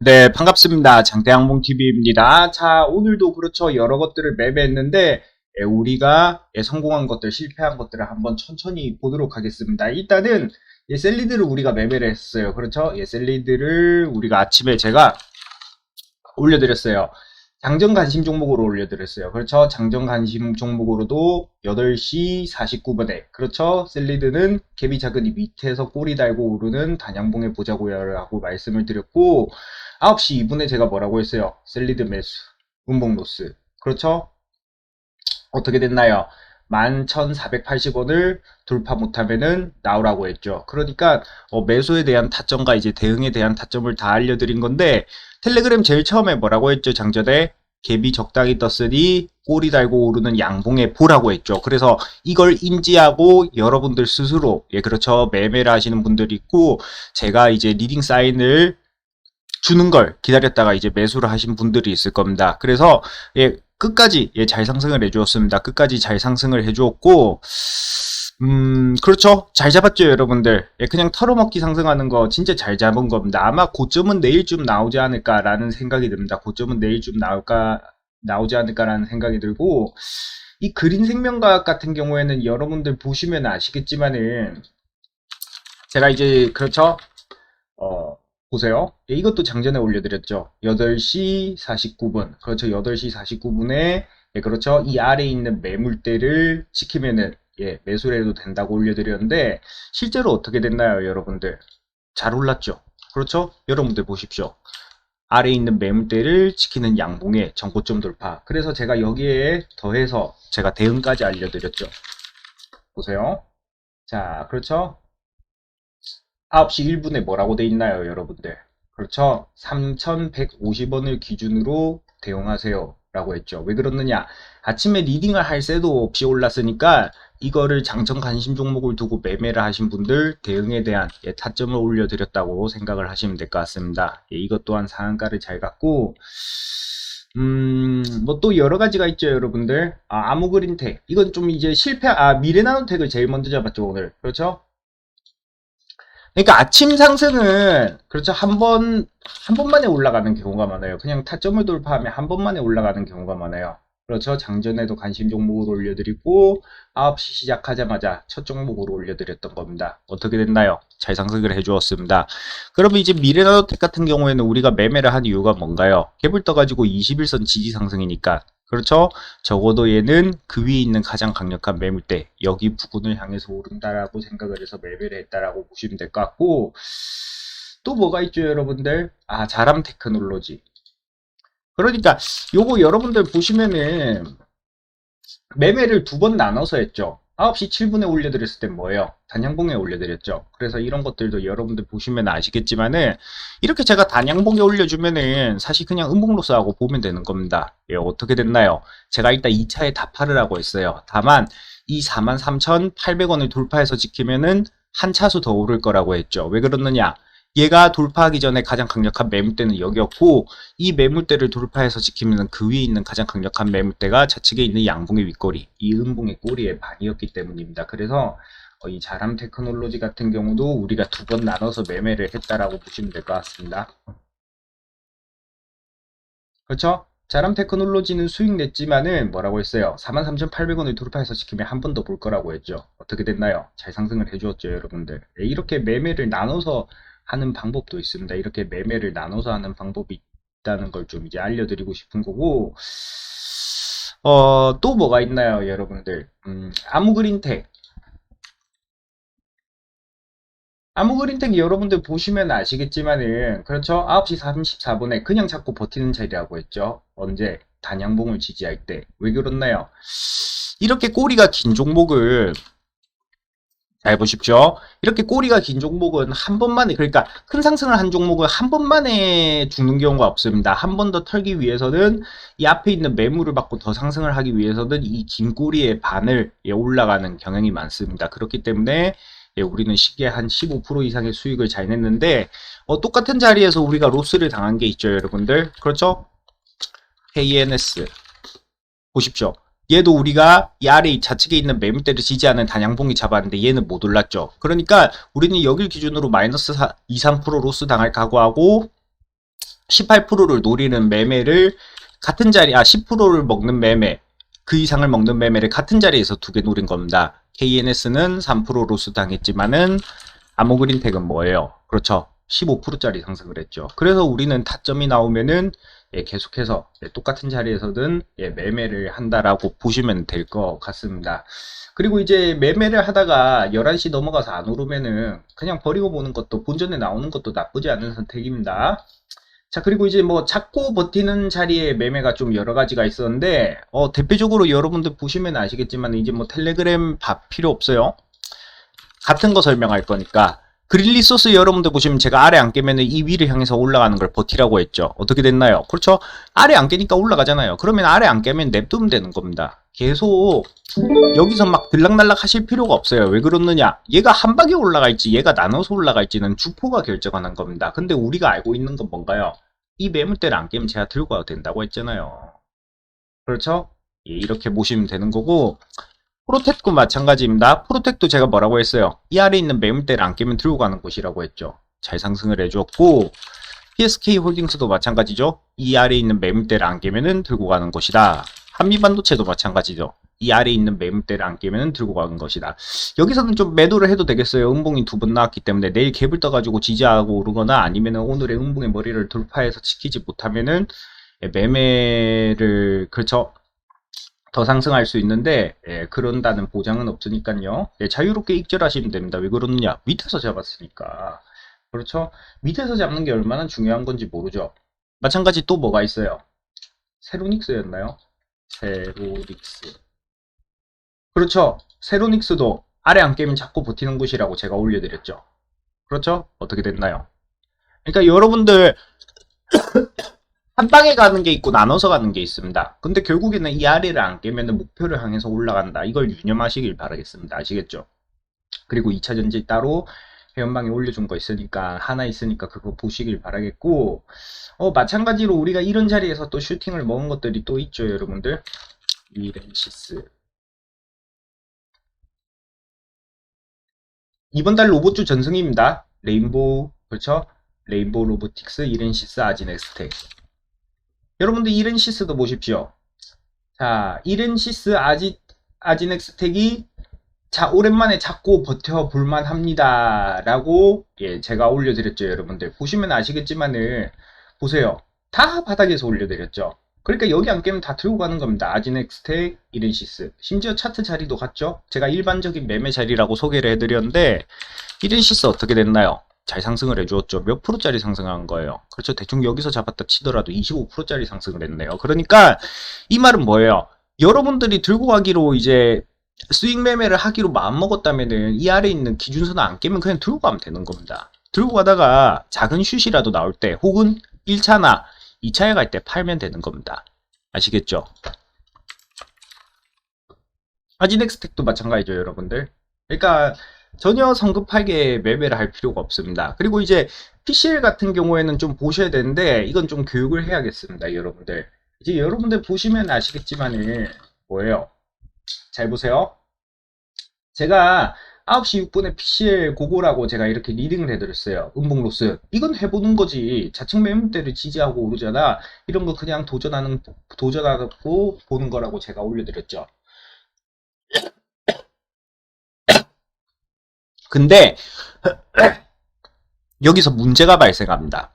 네, 반갑습니다. 장대항봉TV입니다. 자, 오늘도 그렇죠. 여러 것들을 매매했는데, 예, 우리가 예, 성공한 것들, 실패한 것들을 한번 천천히 보도록 하겠습니다. 일단은, 예, 셀리드를 우리가 매매를 했어요. 그렇죠? 예, 셀리드를 우리가 아침에 제가 올려드렸어요. 장전 관심 종목으로 올려드렸어요. 그렇죠? 장전 관심 종목으로도 8시 49분에, 그렇죠? 셀리드는 갭이 작은 이 밑에서 꼬리 달고 오르는 단양봉에 보자고요. 라고 말씀을 드렸고, 9시 2분에 제가 뭐라고 했어요? 셀리드 매수, 운봉 로스. 그렇죠? 어떻게 됐나요? 11,480원을 돌파 못하면은 나오라고 했죠. 그러니까 어, 매수에 대한 타점과 이제 대응에 대한 타점을 다 알려드린 건데 텔레그램 제일 처음에 뭐라고 했죠? 장전에 갭이 적당히 떴으니 꼬리 달고 오르는 양봉에 보라고 했죠. 그래서 이걸 인지하고 여러분들 스스로 예 그렇죠 매매를 하시는 분들이 있고 제가 이제 리딩 사인을 주는 걸 기다렸다가 이제 매수를 하신 분들이 있을 겁니다. 그래서 예 끝까지 예, 잘 상승을 해주었습니다. 끝까지 잘 상승을 해주었고, 음, 그렇죠. 잘 잡았죠, 여러분들. 예, 그냥 털어먹기 상승하는 거 진짜 잘 잡은 겁니다. 아마 고점은 내일쯤 나오지 않을까 라는 생각이 듭니다. 고점은 내일쯤 나올까, 나오지 않을까 라는 생각이 들고, 이 그린 생명과학 같은 경우에는 여러분들 보시면 아시겠지만은, 제가 이제, 그렇죠. 어, 보세요. 예, 이것도 장전에 올려드렸죠. 8시 49분. 그렇죠. 8시 49분에, 예, 그렇죠. 이 아래에 있는 매물대를 지키면은, 예, 매수를 해도 된다고 올려드렸는데, 실제로 어떻게 됐나요, 여러분들? 잘 올랐죠. 그렇죠? 여러분들 보십시오. 아래에 있는 매물대를 지키는 양봉의 전고점 돌파. 그래서 제가 여기에 더해서 제가 대응까지 알려드렸죠. 보세요. 자, 그렇죠? 9시 1분에 뭐라고 돼 있나요, 여러분들? 그렇죠? 3,150원을 기준으로 대응하세요. 라고 했죠. 왜 그러느냐? 아침에 리딩을 할 새도 없이 올랐으니까 이거를 장점 관심 종목을 두고 매매를 하신 분들 대응에 대한 예, 타점을 올려드렸다고 생각을 하시면 될 것 같습니다. 예, 이것 또한 상한가를 잘 갖고 음, 뭐 또 여러 가지가 있죠, 여러분들. 아, 아무그린텍. 이건 좀 이제 실패, 아, 미래나노텍을 제일 먼저 잡았죠, 오늘. 그렇죠? 그러니까 아침 상승은 그렇죠 한 번 한 번만에 올라가는 경우가 많아요. 그냥 타점을 돌파하면 한 번만에 올라가는 경우가 많아요. 그렇죠. 장전에도 관심 종목으로 올려드리고 9시 시작하자마자 첫 종목으로 올려드렸던 겁니다. 어떻게 됐나요? 잘 상승을 해주었습니다. 그러면 이제 미래나노텍 같은 경우에는 우리가 매매를 한 이유가 뭔가요? 갭을 떠가지고 21선 지지 상승이니까 그렇죠? 적어도 얘는 그 위에 있는 가장 강력한 매물대 여기 부근을 향해서 오른다라고 생각을 해서 매매를 했다라고 보시면 될 것 같고 또 뭐가 있죠 여러분들? 아 자람 테크놀로지 그러니까 요거 여러분들 보시면은 매매를 두 번 나눠서 했죠 9시 7분에 올려드렸을 땐 뭐예요? 단양봉에 올려드렸죠. 그래서 이런 것들도 여러분들 보시면 아시겠지만은 이렇게 제가 단양봉에 올려주면은 사실 그냥 음봉로스하고 보면 되는 겁니다. 예, 어떻게 됐나요? 제가 일단 2차에 다파르라고 했어요. 다만 이 43,800원을 돌파해서 지키면은 한 차수 더 오를 거라고 했죠. 왜 그러느냐? 얘가 돌파하기 전에 가장 강력한 매물대는 여기였고 이 매물대를 돌파해서 지키면 그 위에 있는 가장 강력한 매물대가 좌측에 있는 양봉의 윗꼬리 이 음봉의 꼬리의 반이었기 때문입니다. 그래서 어, 이 자람 테크놀로지 같은 경우도 우리가 두 번 나눠서 매매를 했다라고 보시면 될 것 같습니다. 그렇죠? 자람 테크놀로지는 수익 냈지만은 뭐라고 했어요? 43,800원을 돌파해서 지키면 한 번 더 볼 거라고 했죠. 어떻게 됐나요? 잘 상승을 해주었죠, 여러분들. 네, 이렇게 매매를 나눠서 하는 방법도 있습니다. 이렇게 매매를 나눠서 하는 방법이 있다는 걸 좀 이제 알려드리고 싶은 거고, 어, 또 뭐가 있나요, 여러분들? 음, 아무그린텍. 아무그린텍 여러분들 보시면 아시겠지만은, 그렇죠? 9시 34분에 그냥 잡고 버티는 자리라고 했죠. 언제? 단양봉을 지지할 때. 왜 그렇나요? 이렇게 꼬리가 긴 종목을 잘 보십시오. 이렇게 꼬리가 긴 종목은 한 번만에, 그러니까 큰 상승을 한 종목은 한 번만에 죽는 경우가 없습니다. 한 번 더 털기 위해서는 이 앞에 있는 매물을 받고 더 상승을 하기 위해서는 이 긴 꼬리의 반을 예, 올라가는 경향이 많습니다. 그렇기 때문에 예, 우리는 시기에 한15% 이상의 수익을 잘 냈는데 어, 똑같은 자리에서 우리가 로스를 당한 게 있죠, 여러분들. 그렇죠? KNS 보십시오. 얘도 우리가 이 아래 좌측에 있는 매물대를 지지하는 단양봉이 잡았는데 얘는 못 올랐죠. 그러니까 우리는 여길 기준으로 마이너스 2, 3% 로스 당할 각오하고 18%를 노리는 매매를 같은 자리, 아, 10%를 먹는 매매, 그 이상을 먹는 매매를 같은 자리에서 두 개 노린 겁니다. KNS는 3% 로스 당했지만은, 아모그린텍은 뭐예요? 그렇죠. 15%짜리 상승을 했죠. 그래서 우리는 타점이 나오면은, 예, 계속해서 예, 똑같은 자리에서든 예, 매매를 한다라고 보시면 될 것 같습니다. 그리고 이제 매매를 하다가 11시 넘어가서 안 오르면은 그냥 버리고 보는 것도 본전에 나오는 것도 나쁘지 않은 선택입니다. 자, 그리고 이제 뭐 잡고 버티는 자리에 매매가 좀 여러 가지가 있었는데, 어, 대표적으로 여러분들 보시면 아시겠지만, 이제 뭐 텔레그램 밥 필요 없어요. 같은 거 설명할 거니까. 그릴리 소스 여러분들 보시면 제가 아래 안 깨면은 이 위를 향해서 올라가는 걸 버티라고 했죠. 어떻게 됐나요? 그렇죠? 아래 안 깨니까 올라가잖아요. 그러면 아래 안 깨면 냅두면 되는 겁니다. 계속 여기서 막 들락날락 하실 필요가 없어요. 왜 그러느냐? 얘가 한 방에 올라갈지 얘가 나눠서 올라갈지는 주포가 결정하는 겁니다. 근데 우리가 알고 있는 건 뭔가요? 이 매물대를 안 깨면 제가 들고 와도 된다고 했잖아요. 그렇죠? 예, 이렇게 보시면 되는 거고 프로텍도 마찬가지입니다. 프로텍도 제가 뭐라고 했어요? 이 아래 있는 매물대를 안 깨면 들고 가는 곳이라고 했죠. 잘 상승을 해줬고 PSK 홀딩스도 마찬가지죠. 이 아래 있는 매물대를 안 깨면은 들고 가는 곳이다. 한미반도체도 마찬가지죠. 이 아래 있는 매물대를 안 깨면은 들고 가는 것이다. 여기서는 좀 매도를 해도 되겠어요. 음봉이 두 번 나왔기 때문에 내일 갭을 떠가지고 지지하고 오르거나 아니면은 오늘의 음봉의 머리를 돌파해서 지키지 못하면은 매매를 그렇죠. 더 상승할 수 있는데 예, 그런다는 보장은 없으니까요. 예, 자유롭게 익절하시면 됩니다. 왜 그러느냐? 밑에서 잡았으니까. 그렇죠? 밑에서 잡는 게 얼마나 중요한 건지 모르죠. 마찬가지 또 뭐가 있어요? 세로닉스였나요? 세로닉스. 그렇죠. 세로닉스도 아래 안 깨면 자꾸 버티는 곳이라고 제가 올려드렸죠. 그렇죠? 어떻게 됐나요? 그러니까 여러분들 한 방에 가는 게 있고 나눠서 가는 게 있습니다. 근데 결국에는 이 아래를 안 깨면 목표를 향해서 올라간다. 이걸 유념하시길 바라겠습니다. 아시겠죠? 그리고 2차 전지 따로 회원방에 올려준 거 있으니까 하나 있으니까 그거 보시길 바라겠고 어 마찬가지로 우리가 이런 자리에서 또 슈팅을 먹은 것들이 또 있죠 여러분들 이렌시스 이번 달 로봇주 전승입니다 레인보우 그렇죠 레인보우 로보틱스 이렌시스 아지넥스텍 여러분들 이렌시스도 보십시오 자 이렌시스 아지 아지넥스텍이 자, 오랜만에 잡고 버텨볼만 합니다. 라고, 예, 제가 올려드렸죠, 여러분들. 보시면 아시겠지만은, 보세요. 다 바닥에서 올려드렸죠. 그러니까 여기 안 깨면 다 들고 가는 겁니다. 아지넥스텍, 이렌시스. 심지어 차트 자리도 같죠? 제가 일반적인 매매 자리라고 소개를 해드렸는데, 이렌시스 어떻게 됐나요? 잘 상승을 해주었죠. 몇 프로짜리 상승한 거예요? 그렇죠. 대충 여기서 잡았다 치더라도 25%짜리 상승을 했네요. 그러니까, 이 말은 뭐예요? 여러분들이 들고 가기로 이제 수익 매매를 하기로 마음먹었다면은 이 아래 있는 기준선을 안 깨면 그냥 들고 가면 되는 겁니다. 들고 가다가 작은 슛이라도 나올 때 혹은 1차나 2차에 갈 때 팔면 되는 겁니다. 아시겠죠? 아지넥스텍도 마찬가지죠, 여러분들. 그러니까 전혀 성급하게 매매를 할 필요가 없습니다. 그리고 이제 PCL 같은 경우에는 좀 보셔야 되는데 이건 좀 교육을 해야겠습니다, 여러분들. 이제 여러분들 보시면 아시겠지만은 뭐예요? 잘 보세요. 제가 9시 6분에 PCL 고고라고 제가 이렇게 리딩을 해드렸어요. 음봉 로스. 이건 해보는 거지. 자측 매물대를 지지하고 오르잖아. 이런 거 그냥 도전하는, 도전하고 보는 거라고 제가 올려드렸죠. 근데, 여기서 문제가 발생합니다.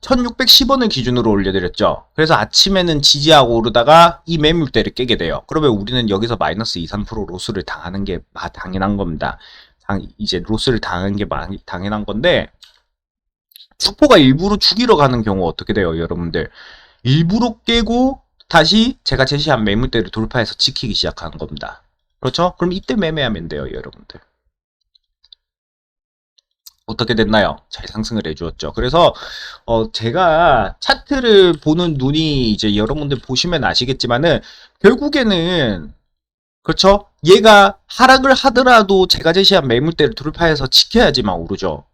1610원을 기준으로 올려드렸죠. 그래서 아침에는 지지하고 오르다가 이 매물대를 깨게 돼요. 그러면 우리는 여기서 마이너스 2, 3% 로스를 당하는 게 당연한 겁니다. 이제 로스를 당하는 게 당연한 건데 축포가 일부러 죽이러 가는 경우 어떻게 돼요, 여러분들? 일부러 깨고 다시 제가 제시한 매물대를 돌파해서 지키기 시작하는 겁니다. 그렇죠? 그럼 이때 매매하면 돼요, 여러분들. 어떻게 됐나요? 잘 상승을 해주었죠. 그래서 어 제가 차트를 보는 눈이 이제 여러분들 보시면 아시겠지만은 결국에는 그렇죠? 얘가 하락을 하더라도 제가 제시한 매물대를 돌파해서 지켜야지만 오르죠.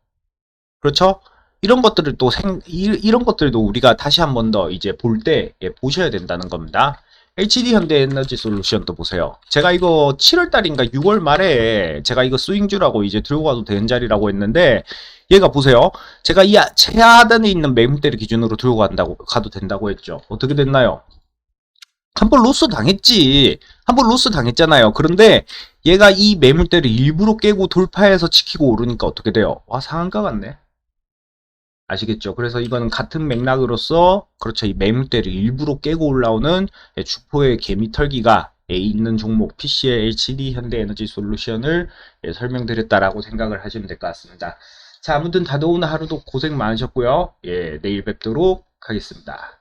그렇죠? 이런 것들을 또 생, 이, 런 것들도 우리가 다시 한 번 더 이제 볼때 예, 보셔야 된다는 겁니다. HD 현대 에너지 솔루션도 보세요. 제가 이거 7월 달인가 6월 말에 제가 이거 스윙주라고 이제 들고 가도 되는 자리라고 했는데 얘가 보세요. 제가 이 아- 최하단에 있는 매물대를 기준으로 들고 간다고 가도 된다고 했죠. 어떻게 됐나요? 한 번 로스 당했지. 한 번 로스 당했잖아요. 그런데 얘가 이 매물대를 일부러 깨고 돌파해서 지키고 오르니까 어떻게 돼요? 와 상한가 같네. 아시겠죠? 그래서 이거는 같은 맥락으로서 그렇죠. 이 매물대를 일부러 깨고 올라오는 예, 주포의 개미 털기가 예, 있는 종목 PC의 LCD 현대에너지 솔루션을 예, 설명드렸다라고 생각을 하시면 될 것 같습니다. 자, 아무튼 다도 오늘 하루도 고생 많으셨고요. 예, 내일 뵙도록 하겠습니다.